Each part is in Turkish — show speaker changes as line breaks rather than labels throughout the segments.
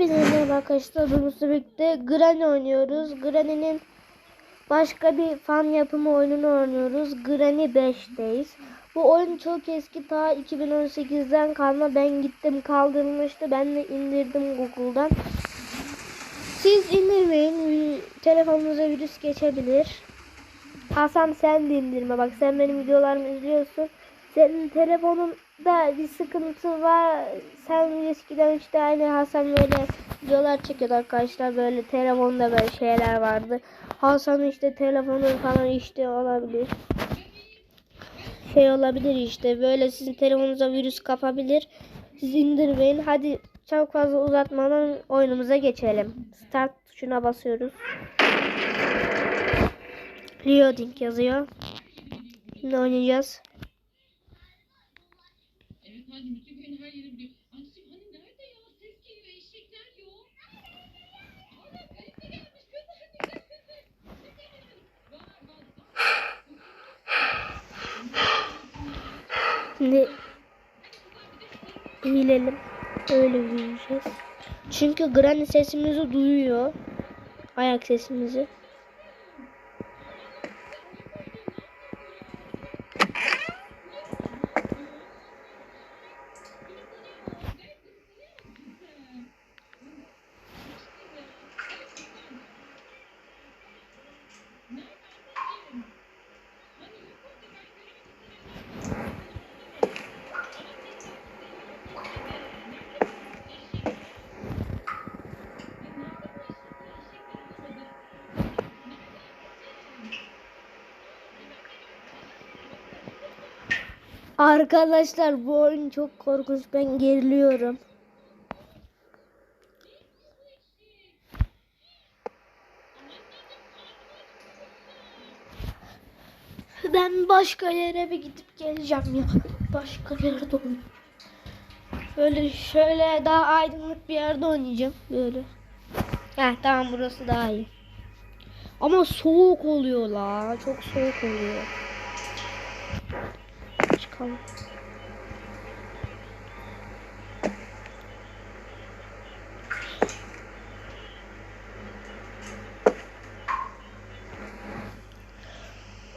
Hepinize merhaba arkadaşlar. Bugün birlikte Granny oynuyoruz. Granny'nin başka bir fan yapımı oyununu oynuyoruz. Granny 5'teyiz. Bu oyun çok eski. Ta 2018'den kalma. Ben gittim kaldırılmıştı. Ben de indirdim Google'dan. Siz indirmeyin. Telefonunuza virüs geçebilir. Hasan sen de indirme. Bak sen benim videolarımı izliyorsun. Senin telefonunda bir sıkıntı var. Sen eskiden işte aynı Hasan böyle videolar çekiyordu arkadaşlar. Böyle telefonda böyle şeyler vardı. Hasan'ın işte telefonu falan işte olabilir. Şey olabilir işte. Böyle sizin telefonunuza virüs kapabilir. Siz indirmeyin. Hadi çok fazla uzatmadan oyunumuza geçelim. Start tuşuna basıyoruz. Loading yazıyor. Şimdi oynayacağız.
Hadi bütün köyün her yeri biliyor. Anneciğim hani nerede ya? Ses geliyor eşekler yok.
Şimdi eğilelim. Öyle yürüyeceğiz. Çünkü Granny sesimizi duyuyor. Ayak sesimizi. Arkadaşlar bu oyun çok korkunç. Ben geriliyorum. Ben başka yere bir gidip geleceğim ya. Başka yerde oynayacağım. Böyle şöyle daha aydınlık bir yerde oynayacağım. Böyle. Heh tamam burası daha iyi. Ama soğuk oluyor la. Çok soğuk oluyor. Çıkalım.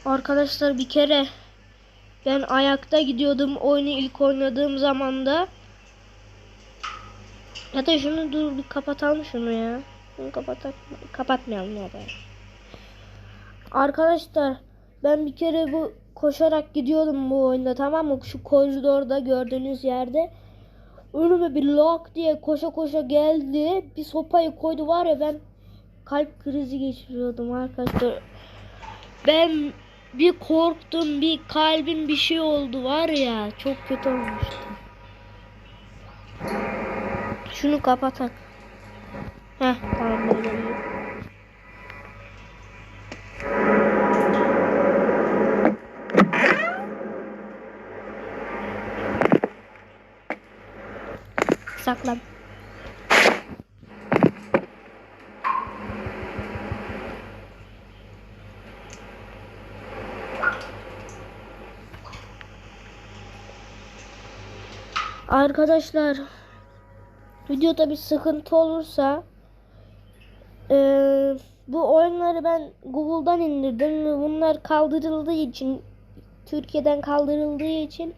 Arkadaşlar bir kere ben ayakta gidiyordum oyunu ilk oynadığım zamanda. Ya da şunu dur bir kapatalım şunu ya. Bunu kapatak kapatmayalım ya da. Arkadaşlar ben bir kere bu koşarak gidiyordum bu oyunda tamam mı? Şu koridorda gördüğünüz yerde. Önüme bir lock diye koşa koşa geldi. Bir sopayı koydu var ya ben kalp krizi geçiriyordum arkadaşlar. Ben bir korktum bir kalbim bir şey oldu var ya çok kötü olmuştu. Şunu kapatak. Heh tamam böyle. Saklan. Arkadaşlar videoda bir sıkıntı olursa eee, bu oyunları ben Google'dan indirdim bunlar kaldırıldığı için Türkiye'den kaldırıldığı için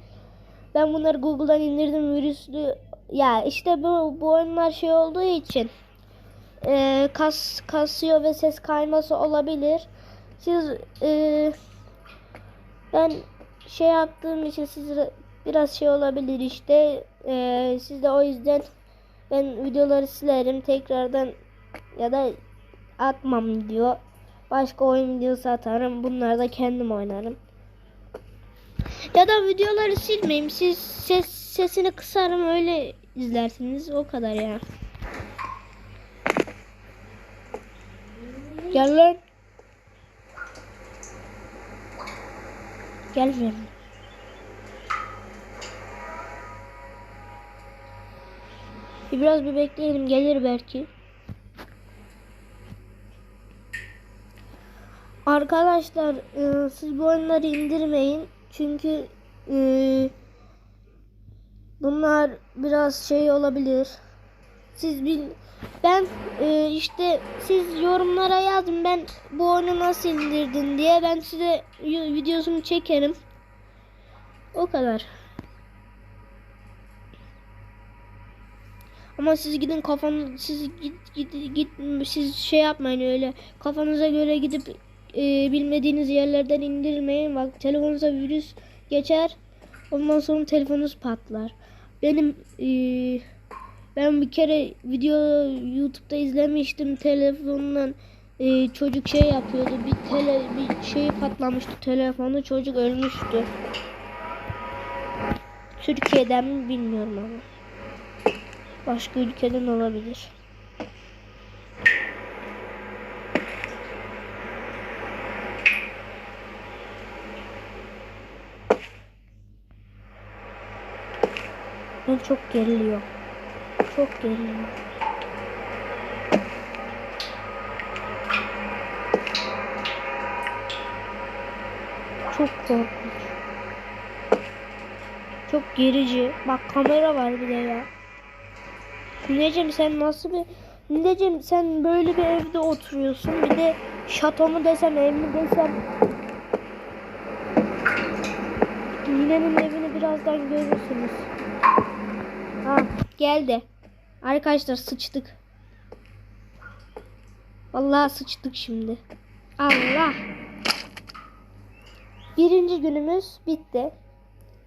ben bunları Google'dan indirdim virüslü ya işte bu, bu oyunlar şey olduğu için eee, kas kasıyor ve ses kayması olabilir. Siz eee, ben şey yaptığım için siz biraz şey olabilir işte. Ee, siz de o yüzden ben videoları silerim tekrardan ya da atmam diyor. Başka oyun videosu atarım. Bunları da kendim oynarım. Ya da videoları silmeyeyim. Siz ses sesini kısarım öyle izlersiniz. O kadar ya. Gel lan. Gel benimle. Biraz bir bekleyelim gelir belki. Arkadaşlar e, siz bu oyunları indirmeyin. Çünkü e, bunlar biraz şey olabilir. Siz bil ben e, işte siz yorumlara yazın ben bu oyunu nasıl indirdin diye ben size videosunu çekerim. O kadar. Ama siz gidin kafanız siz git git git siz şey yapmayın öyle kafanıza göre gidip e, bilmediğiniz yerlerden indirmeyin. Bak telefonunuza virüs geçer. Ondan sonra telefonunuz patlar. Benim e, ben bir kere video YouTube'da izlemiştim telefonundan e, çocuk şey yapıyordu. Bir tele bir şey patlamıştı telefonu çocuk ölmüştü. Türkiye'den mi bilmiyorum ama. Başka ülkeden olabilir. Ben çok geriliyor. Çok geriliyor. Çok korkunç. Çok gerici. Bak kamera var bir de ya. Nineciğim sen nasıl bir... Nineciğim sen böyle bir evde oturuyorsun. Bir de şato mu desem ev mi desem. Ninenin evini birazdan görürsünüz. Ha geldi. Arkadaşlar sıçtık. Vallahi sıçtık şimdi. Allah. Birinci günümüz bitti.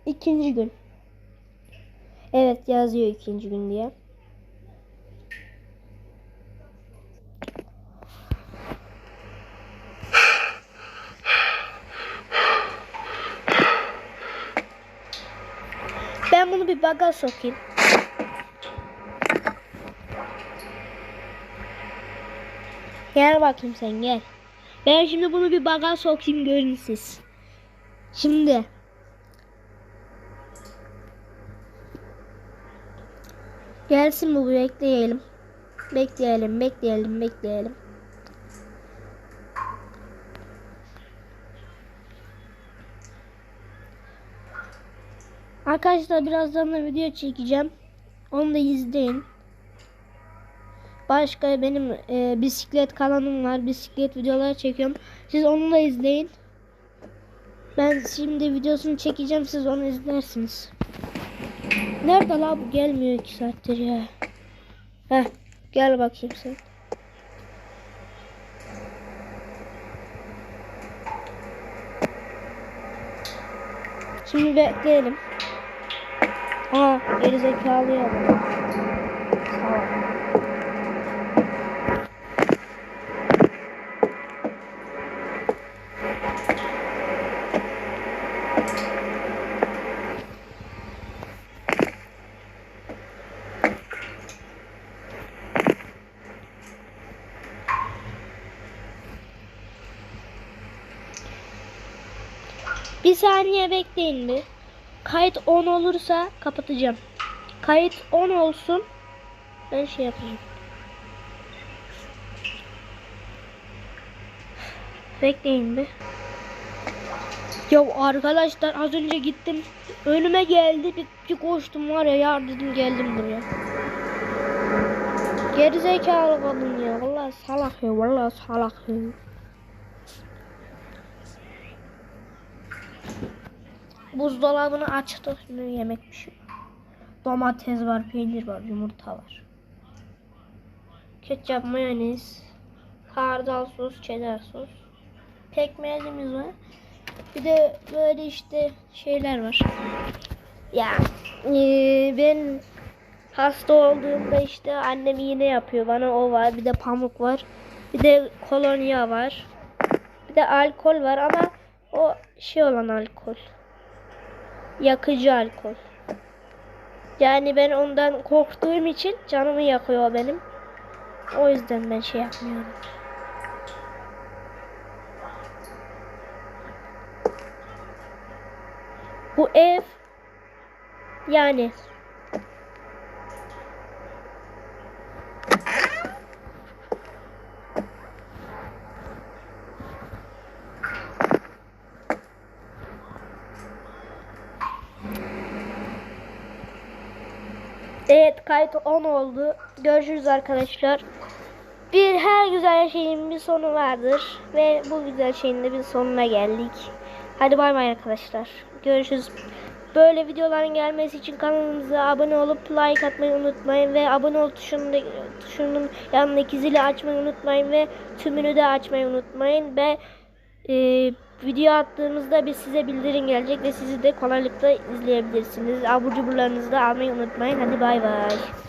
İkinci gün. Evet yazıyor ikinci gün diye. Ben bunu bir baga sokayım. Gel bakayım sen gel. Ben şimdi bunu bir baga sokayım görün siz. Şimdi. Gelsin bu bekleyelim. Bekleyelim, bekleyelim, bekleyelim. Arkadaşlar birazdan da video çekeceğim. Onu da izleyin. Başka benim e, bisiklet kanalım var. Bisiklet videoları çekiyorum. Siz onu da izleyin. Ben şimdi videosunu çekeceğim. Siz onu izlersiniz. Nerede la bu? Gelmiyor iki saattir ya. Heh. Gel bakayım sen. Şimdi bekleyelim. Aa gerizekalıya bak. Salak. Bir saniye bekleyin bir. Kayıt 10 olursa kapatacağım. Kayıt 10 olsun. Ben şey yapacağım. Bekleyin bir. Ya arkadaşlar az önce gittim. Önüme geldi bir, bir koştum var ya yardım geldim buraya. Gerizekalı kadın ya. Vallahi salak ya. Vallahi salak ya. Buzdolabını açtı. Şimdi yemek pişiyor. Domates var, peynir var, yumurta var. Ketçap, mayonez, hardal sos, cheddar sos. Pekmezimiz var. Bir de böyle işte şeyler var. Ya eee, ben hasta olduğumda işte annem iğne yapıyor bana o var. Bir de pamuk var. Bir de kolonya var. Bir de alkol var ama o şey olan alkol yakıcı alkol. Yani ben ondan korktuğum için canımı yakıyor benim. O yüzden ben şey yapmıyorum. Bu ev yani Evet kayıt 10 oldu. Görüşürüz arkadaşlar. Bir her güzel şeyin bir sonu vardır. Ve bu güzel şeyin de bir sonuna geldik. Hadi bay bay arkadaşlar. Görüşürüz. Böyle videoların gelmesi için kanalımıza abone olup like atmayı unutmayın. Ve abone ol tuşunun, yanındaki zili açmayı unutmayın. Ve tümünü de açmayı unutmayın. Ve e, video attığımızda biz size bildirim gelecek ve sizi de kolaylıkla izleyebilirsiniz. Abur cuburlarınızı da almayı unutmayın. Hadi bay bay.